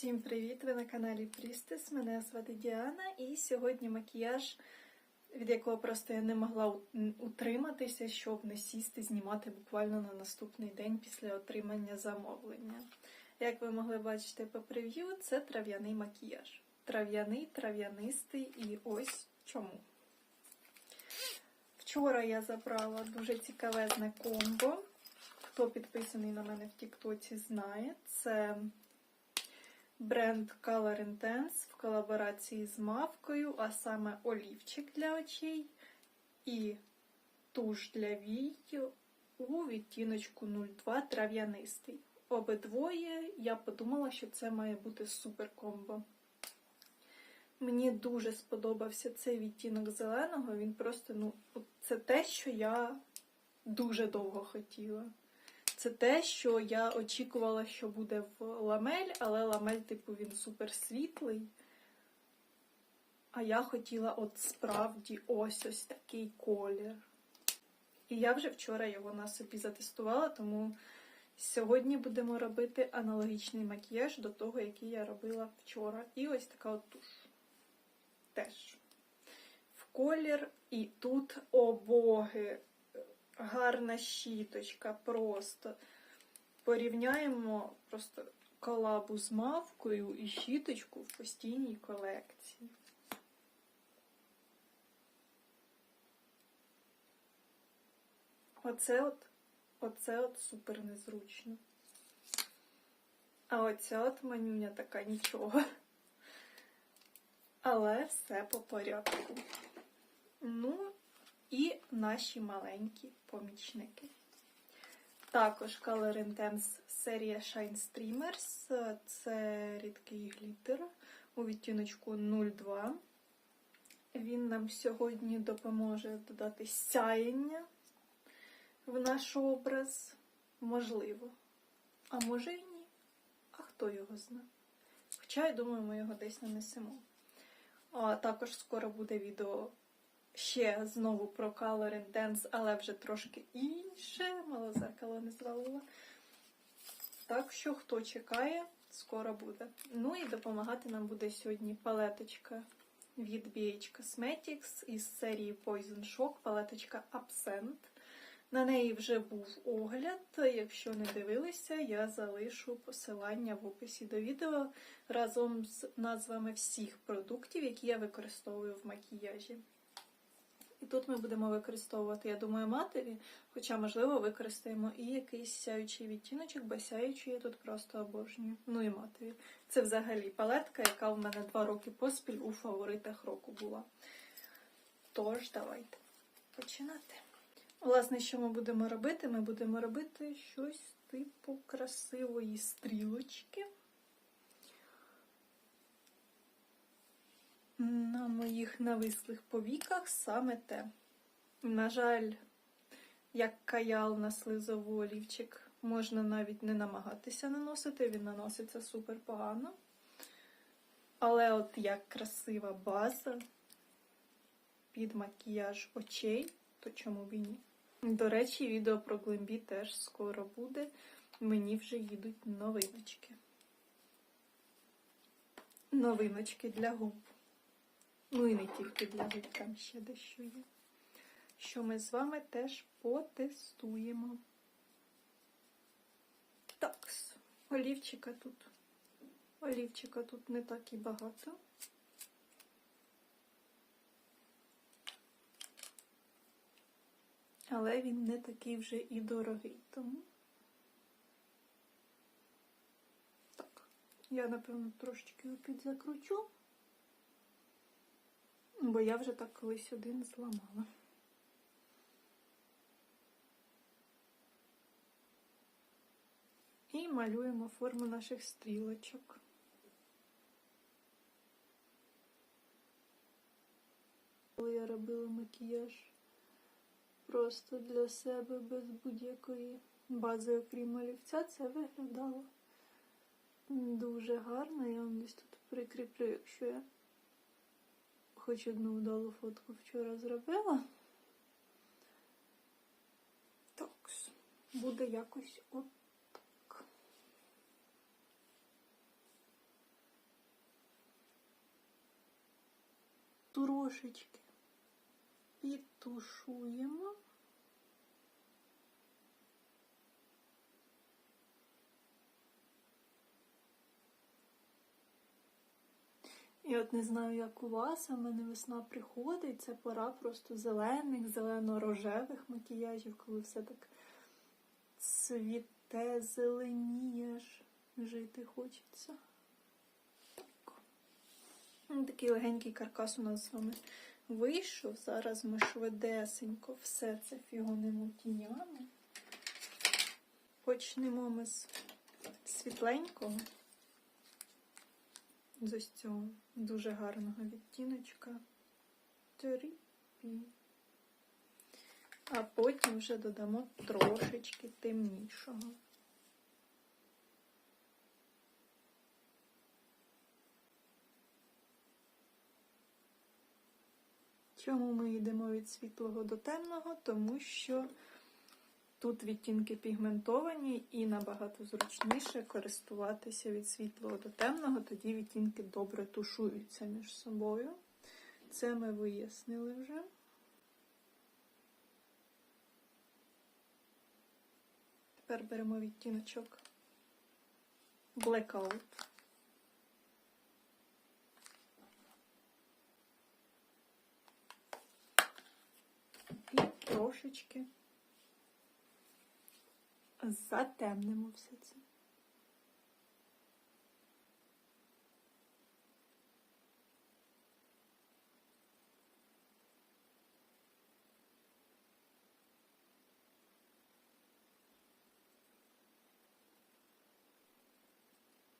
Всім привіт! Ви на каналі Прістес. Мене звати Діана, і сьогодні макіяж, від якого просто я не могла утриматися, щоб не сісти, знімати буквально на наступний день після отримання замовлення. Як ви могли бачити по прев'ю, це трав'яний макіяж. Трав'яний, трав'янистий і ось чому. Вчора я забрала дуже цікавезне комбо. Хто підписаний на мене в Тіктоці, знає. Це бренд Color Intense в колаборації з мавкою, а саме олівчик для очей і туш для вій у відтіночку 02 трав'янистий. Обидвоє я подумала, що це має бути супер комбо. Мені дуже сподобався цей відтінок зеленого. Він просто, ну, це те, що я дуже довго хотіла. Це те, що я очікувала, що буде в ламель, але ламель, типу, він супер світлий. А я хотіла от справді ось ось такий колір. І я вже вчора його на собі затестувала, тому сьогодні будемо робити аналогічний макіяж до того, який я робила вчора. І ось така от туш. Теж. В колір, і тут обоги гарна щіточка просто. Порівняємо просто колабу з мавкою і щіточку в постійній колекції. Оце от, оце от супер незручно. А оця от манюня така нічого. Але все по порядку. Ну, і наші маленькі помічники. Також Color Intense серія Shine Streamers. Це рідкий глітер у відтіночку 02. Він нам сьогодні допоможе додати сяєння в наш образ. Можливо. А може і ні. А хто його знає? Хоча, я думаю, ми його десь нанесемо. А також скоро буде відео ще знову про Color Intense, але вже трошки інше. Мало зеркало не звалила. Так що, хто чекає, скоро буде. Ну і допомагати нам буде сьогодні палеточка від BH Cosmetics із серії Poison Shock, палеточка Absent. На неї вже був огляд. Якщо не дивилися, я залишу посилання в описі до відео разом з назвами всіх продуктів, які я використовую в макіяжі. І тут ми будемо використовувати, я думаю, матові, хоча, можливо, використаємо і якийсь сяючий відтіночок, бо сяючий я тут просто обожнюю. Ну і матові. Це взагалі палетка, яка в мене два роки поспіль у фаворитах року була. Тож, давайте починати. Власне, що ми будемо робити? Ми будемо робити щось типу красивої стрілочки. На моїх навислих повіках саме те. На жаль, як каял на слизову олівчик можна навіть не намагатися наносити, він наноситься супер погано. Але от як красива база під макіяж очей, то чому б і ні? До речі, відео про Глембі теж скоро буде. Мені вже їдуть новиночки. Новиночки для губ. Ну і не тільки для губ, там ще дещо є. Що ми з вами теж потестуємо. Так, олівчика тут. Олівчика тут не так і багато. Але він не такий вже і дорогий, тому. Так, я, напевно, трошечки його підзакручу, бо я вже так колись один зламала. І малюємо форму наших стрілочок. Коли я робила макіяж просто для себе без будь-якої бази, окрім олівця, це виглядало дуже гарно. Я вам десь тут прикріплю, якщо я хоч одну вдалу фотку вчора зробила. Так, буде якось от. Трошечки підтушуємо. І от не знаю, як у вас, а в мене весна приходить, це пора просто зелених, зелено-рожевих макіяжів, коли все так цвіте, зеленіє, аж жити хочеться. Ну, Такий легенький каркас у нас з вами вийшов. Зараз ми швидесенько все це фігонимо тінями. Почнемо ми з світленького з ось цього дуже гарного відтіночка. Тріпі. А потім вже додамо трошечки темнішого. Чому ми йдемо від світлого до темного? Тому що Тут відтінки пігментовані і набагато зручніше користуватися від світлого до темного, тоді відтінки добре тушуються між собою. Це ми вияснили вже. Тепер беремо відтіночок Blackout. І трошечки затемнимо все це.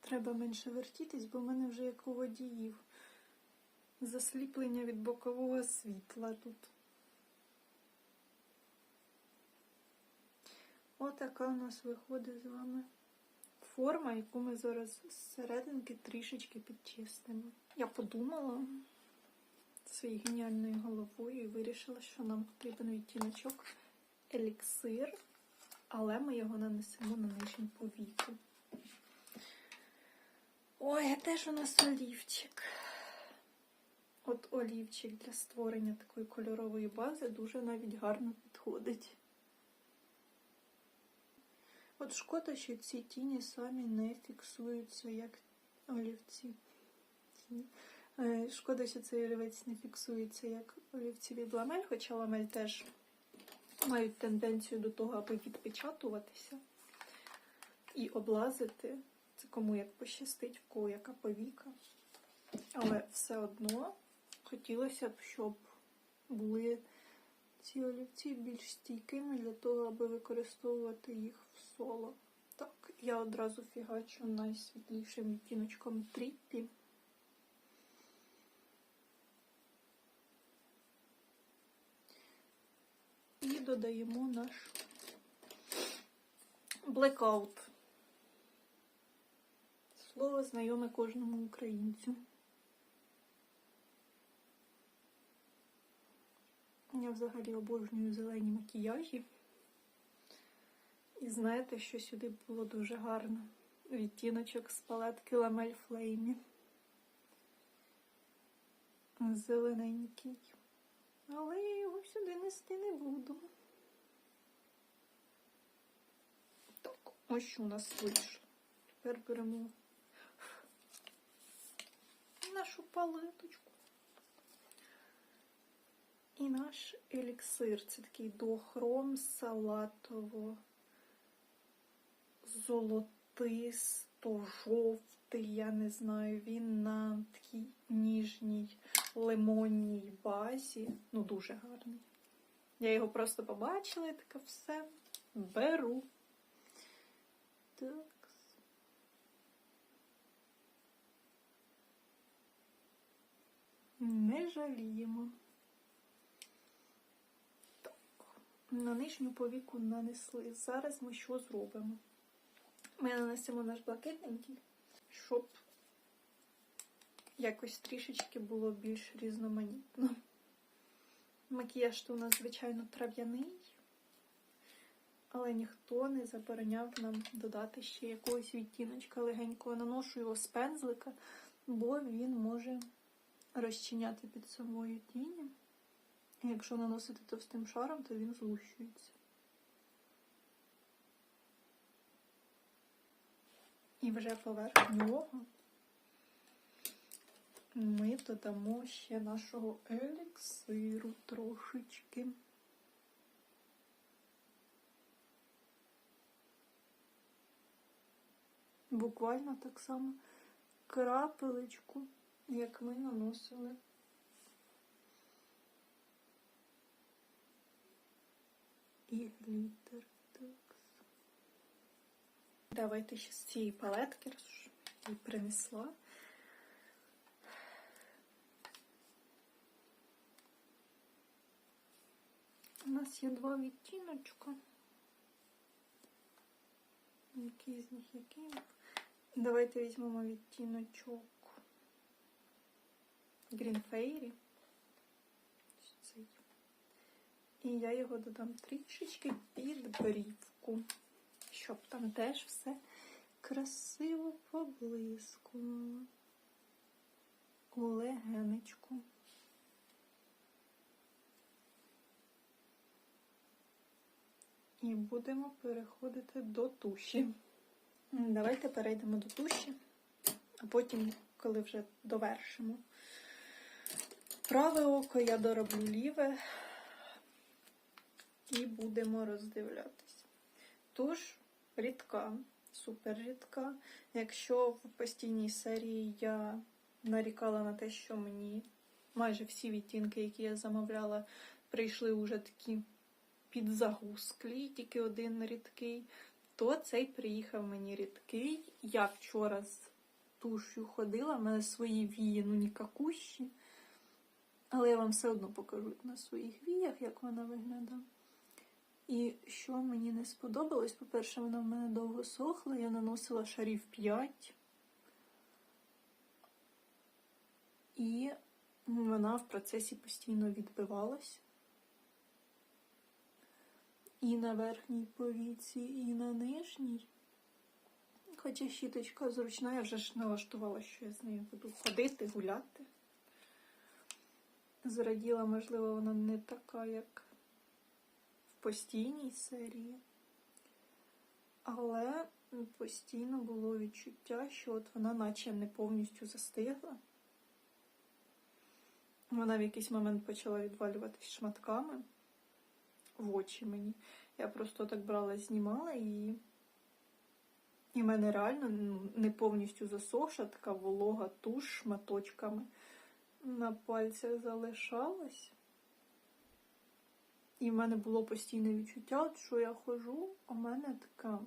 Треба менше вертітись, бо в мене вже як у водіїв. Засліплення від бокового світла тут. Отака у нас виходить з вами форма, яку ми зараз зсерединки трішечки підчистимо. Я подумала своєю геніальною головою і вирішила, що нам потрібен відтіночок еліксир, але ми його нанесемо на нижню повіку. Ой, а теж у нас олівчик. От олівчик для створення такої кольорової бази дуже навіть гарно підходить. От шкода, що ці тіні самі не фіксуються як олівці. Е, Шкода, що цей олівець не фіксується як олівці від ламель, хоча ламель теж мають тенденцію до того, аби відпечатуватися і облазити. Це кому як пощастить, в кого яка повіка. Але все одно хотілося б, щоб були ці олівці більш стійкими для того, аби використовувати їх соло. Так, я одразу фігачу найсвітлішим відтіночком тріппі. І додаємо наш Blackout. Слово знайоме кожному українцю. Я взагалі обожнюю зелені макіяжі. І знаєте, що сюди було дуже гарно? Відтіночок з палетки Ламель Флеймі. Зелененький. Але я його сюди нести не буду. Так, ось що у нас вийшло. Тепер беремо нашу палеточку. І наш еліксир. Це такий дохром салатово золотисто жовтий, я не знаю, він на такій ніжній лимонній базі. Ну, дуже гарний. Я його просто побачила і така все беру. Так. Не жаліємо. Так, на нижню повіку нанесли. Зараз ми що зробимо? Ми нанесемо наш блакитненький, щоб якось трішечки було більш різноманітно. Макіяж у нас, звичайно, трав'яний, але ніхто не забороняв нам додати ще якогось відтіночка легенького. Наношу його з пензлика, бо він може розчиняти під самою тіні. Якщо наносити товстим шаром, то він злущується. І вже поверх нього ми додамо ще нашого еліксиру трошечки. Буквально так само крапелечку, як ми наносили. І глітер. Давайте ще з цієї палетки, раз уж її принесла. У нас є два відтіночка. Який з них який? Давайте візьмемо відтіночок Green Fairy. І я його додам трішечки під брівку, щоб там теж все красиво поблискувало. Легенечку. І будемо переходити до туші. Давайте перейдемо до туші, а потім, коли вже довершимо праве око, я дороблю ліве і будемо роздивлятись. Туш рідка, супер рідка. Якщо в постійній серії я нарікала на те, що мені майже всі відтінки, які я замовляла, прийшли уже такі підзагусклі, тільки один рідкий, то цей приїхав мені рідкий. Я вчора з тушю ходила, в мене свої вії, ну нікакущі. Але я вам все одно покажу на своїх віях, як вона виглядає. І що мені не сподобалось, по-перше, вона в мене довго сохла, я наносила шарів 5. І вона в процесі постійно відбивалась. І на верхній повіці, і на нижній. Хоча щіточка зручна, я вже ж налаштувала, що я з нею буду ходити, гуляти. Зраділа, можливо, вона не така, як постійній серії. Але постійно було відчуття, що от вона наче не повністю застигла. Вона в якийсь момент почала відвалюватись шматками в очі мені. Я просто так брала, знімала її. І в мене реально ну, не повністю засохша, така волога туш шматочками на пальцях залишалась. І в мене було постійне відчуття, що я ходжу, а в мене таке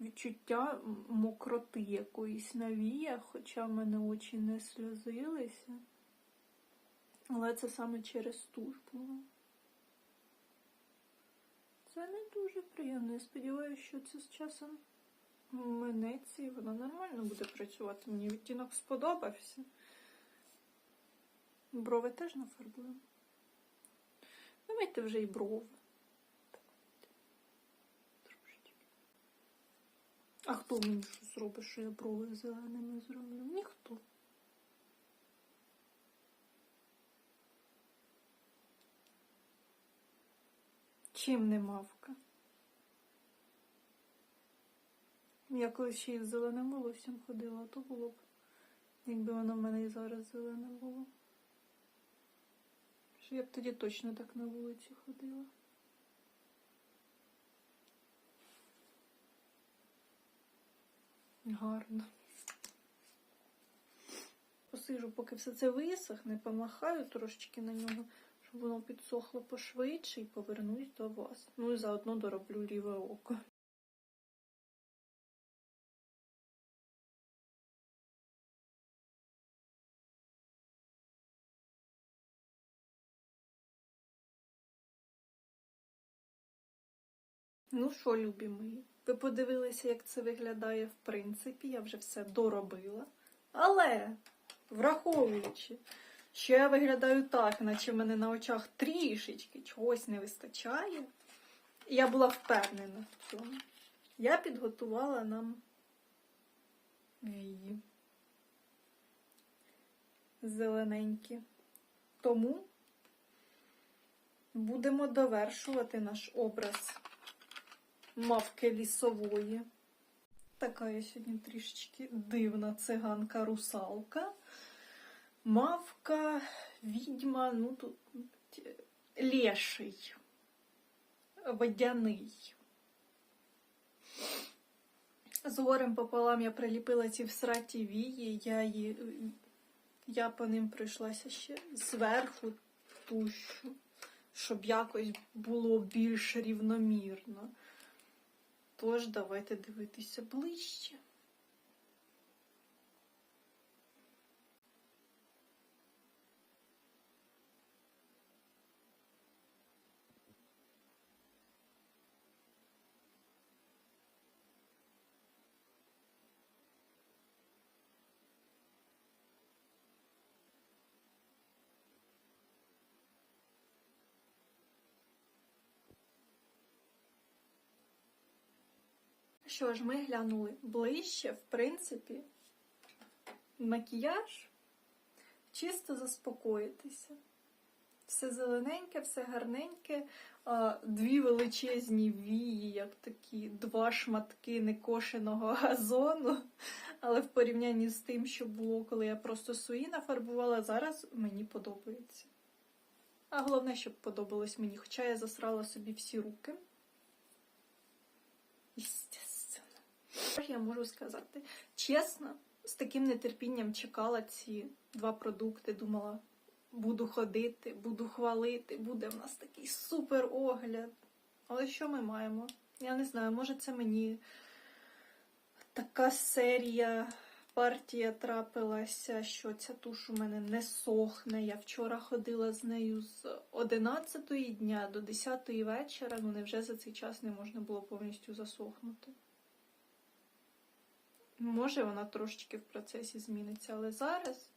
відчуття мокроти якоїсь на віях, хоча в мене очі не сльозилися. Але це саме через туш було. Це не дуже приємно. Я сподіваюся, що це з часом минеться і вона нормально буде працювати. Мені відтінок сподобався. Брови теж нафарбуємо. Давайте вже і брови. А хто мені що зробить, що я брови зеленими зроблю? Ніхто. Чим не мавка? Я коли ще із зеленим волоссям ходила, то було б, якби воно в мене і зараз зелене було. Що я б тоді точно так на вулиці ходила. Гарно. Посижу, поки все це висохне, помахаю трошечки на нього, щоб воно підсохло пошвидше і повернусь до вас. Ну і заодно дороблю ліве око. Ну що, любі мої, ви подивилися, як це виглядає в принципі. Я вже все доробила. Але, враховуючи, що я виглядаю так, наче в мене на очах трішечки чогось не вистачає, я була впевнена в цьому, я підготувала нам вії. зелененькі. Тому будемо довершувати наш образ мавки лісової. Така я сьогодні трішечки дивна циганка русалка. Мавка, відьма, ну тут леший, водяний. З горем пополам я приліпила ці всраті вії, я, її, я по ним пройшлася ще зверху тущу, щоб якось було більш рівномірно. Тож давайте дивитися ближче. Що ж, ми глянули ближче, в принципі, макіяж чисто заспокоїтися. Все зелененьке, все гарненьке, дві величезні вії, як такі два шматки некошеного газону. Але в порівнянні з тим, що було, коли я просто свої нафарбувала, зараз мені подобається. А головне, щоб подобалось мені, хоча я засрала собі всі руки. Естественно. Я можу сказати? Чесно, з таким нетерпінням чекала ці два продукти. Думала, буду ходити, буду хвалити, буде в нас такий супер огляд. Але що ми маємо? Я не знаю, може це мені така серія, партія трапилася, що ця туш у мене не сохне. Я вчора ходила з нею з 11 дня до 10 вечора. Ну невже за цей час не можна було повністю засохнути? Може, вона трошечки в процесі зміниться, але зараз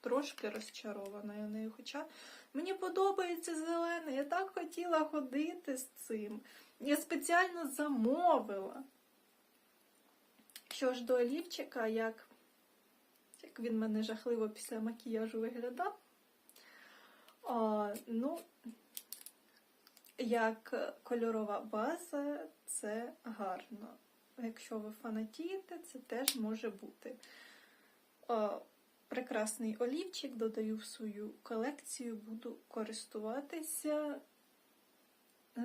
трошки розчарована я нею. Хоча мені подобається зелене, я так хотіла ходити з цим. Я спеціально замовила. Що ж до олівчика, як, як він мене жахливо після макіяжу виглядав. А, ну, як кольорова база, це гарно. Якщо ви фанатієте, це теж може бути. Прекрасний олівчик, додаю в свою колекцію, буду користуватися.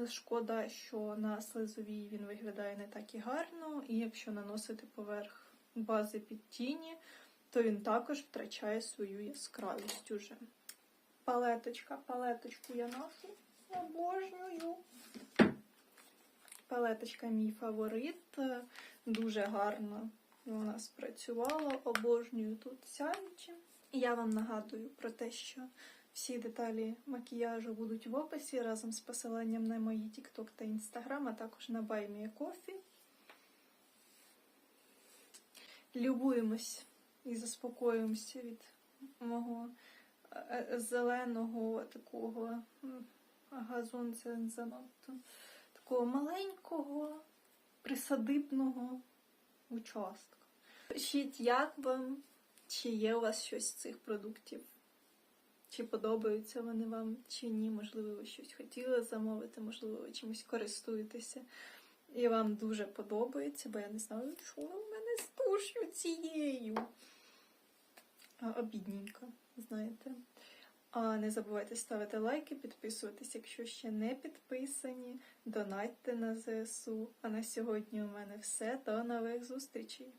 Шкода, що на слизовій він виглядає не так і гарно, і якщо наносити поверх бази під тіні, то він також втрачає свою яскравість уже. Палеточка, палеточку я ношу, обожнюю. Палеточка мій фаворит, дуже гарно вона спрацювала, обожнюю тут сяючи. І я вам нагадую про те, що всі деталі макіяжу будуть в описі разом з посиланням на мої TikTok та Instagram, а також на Buy Coffee. Любуємось і заспокоїмося від мого е, зеленого такого газон це занадто такого маленького присадибного участка. Пишіть, як вам, чи є у вас щось з цих продуктів, чи подобаються вони вам, чи ні. Можливо, ви щось хотіли замовити, можливо, ви чимось користуєтеся. І вам дуже подобається, бо я не знаю, що в мене з тушю цією. Обідненько, знаєте. А не забувайте ставити лайки, підписуватись, якщо ще не підписані. Донатьте на ЗСУ. А на сьогодні у мене все. До нових зустрічей!